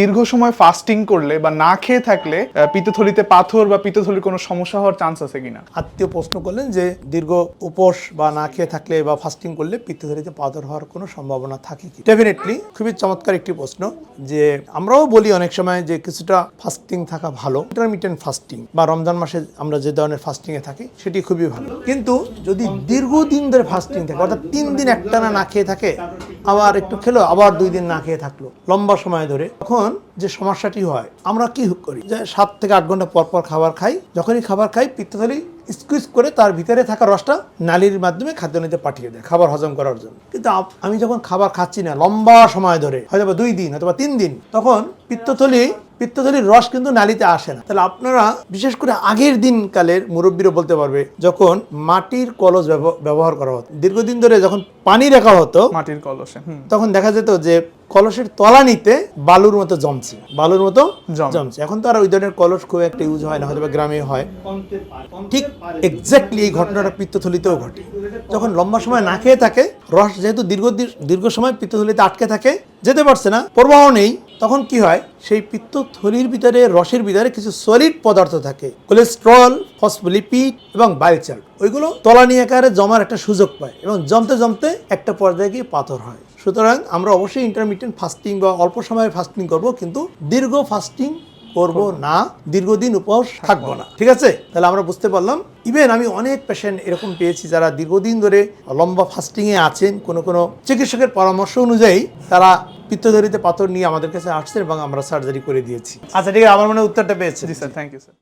দীর্ঘ সময় ফাস্টিং করলে বা না খেয়ে থাকলে পিত্তথলিতে পাথর বা পিত্তথলির কোনো সমস্যা হওয়ার চান্স আছে কিনা? আত্মীয় প্রশ্ন করলেন যে, দীর্ঘ উপোস বা না খেয়ে থাকলে বা ফাস্টিং করলে পিত্তথলিতে পাথর হওয়ার কোনো সম্ভাবনা থাকে কি? ডেফিনেটলি খুবই চমৎকার একটি প্রশ্ন যে, আমরাও বলি অনেক সময় যে, কিছুটা ফাস্টিং থাকা ভালো। ইন্টারমিডিয়েন্ট ফাস্টিং বা রমজান মাসে আমরা যে ধরনের ফাস্টিং এ থাকি, সেটি খুবই ভালো। কিন্তু যদি দীর্ঘদিন ধরে ফাস্টিং থাকে, অর্থাৎ তিন দিন একটানা না খেয়ে থাকে আবার একটু খেলো, আবার দুই দিন না খেয়ে থাকল। লম্বা সময় ধরে তখন যে সমস্যাটি হয়, আমরা কি করি? যে সাত থেকে আট ঘণ্টা পর পর খাবার খাই, যখনই খাবার খাই, পিত্তথলি স্কুইজ করে তার ভিতরে থাকা রসটা নালির মাধ্যমে খাদ্য নিতে পাঠিয়ে দেয়, খাবার হজম করার জন্য। কিন্তু আমি যখন খাবার খাচ্ছি না, লম্বা সময় ধরে হয়তো দুই দিন অথবা তিন দিন, তখন পিত্তথলি পিত্তথলির রস কিন্তু নালীতে আসে না। তাহলে আপনারা বিশেষ করে আগের দিনকালের মুরব্বীরা বলতে পারবে যখন মাটির কলস ব্যবহার করা হতো। দীর্ঘদিন ধরে যখন পানি রাখা হতো মাটির কলসে তখন দেখা যেত যে কলসের তলানিতে বালুর মতো জমছে। বালুর মতো জমে। জমছে। এখন তো আর ওই ধরনের কলস খুব একটা ইউজ হয় না হয়তো বা গ্রামে হয়। ঠিক এক্স্যাক্টলি এই ঘটনাটা পিত্তথলিতেও ঘটে। যখন লম্বা সময় না খেয়ে থাকে রস যেহেতু দীর্ঘ দীর্ঘ সময় পিত্তথলিতে আটকে থাকে যেতে পারছে না প্রবাহ নেই তখন কি হয়? সেই পিত্তথলির ভিতরে, রসের ভিতরে কিছু সলিড পদার্থ থাকে। কোলেস্ট্রল ফসফোলিপিড এবং বায়োচার ওইগুলো তলানি আকারে জমার একটা সুযোগ পায় এবং জমতে জমতে একটা পর্যায়ে গিয়ে পাথর হয়। সুতরাং আমরা অবশ্যই ইন্টারমিডিয়েন্ট ফাস্টিং বা অল্প সময়ে ফাস্টিং করব, কিন্তু দীর্ঘ ফাস্টিং করব না দীর্ঘদিন উপহাস থাকব না। ঠিক আছে? তাহলে আমরা বুঝতে পারলাম। ইভেন আমি অনেক পেশেন্ট এরকম পেয়েছি যারা দীর্ঘদিন ধরে লম্বা ফাস্টিংয়ে আছেন। কোনো কোনো চিকিৎসকের পরামর্শ অনুযায়ী তারা পিত্তধরিতে পাথর নিয়ে আমাদের কাছে আসছেন এবং আমরা সার্জারি করে দিয়েছি। আচ্ছা ঠিক আছে আমার মনে হয় উত্তরটা পেয়েছে জি স্যার থ্যাংক ইউ স্যার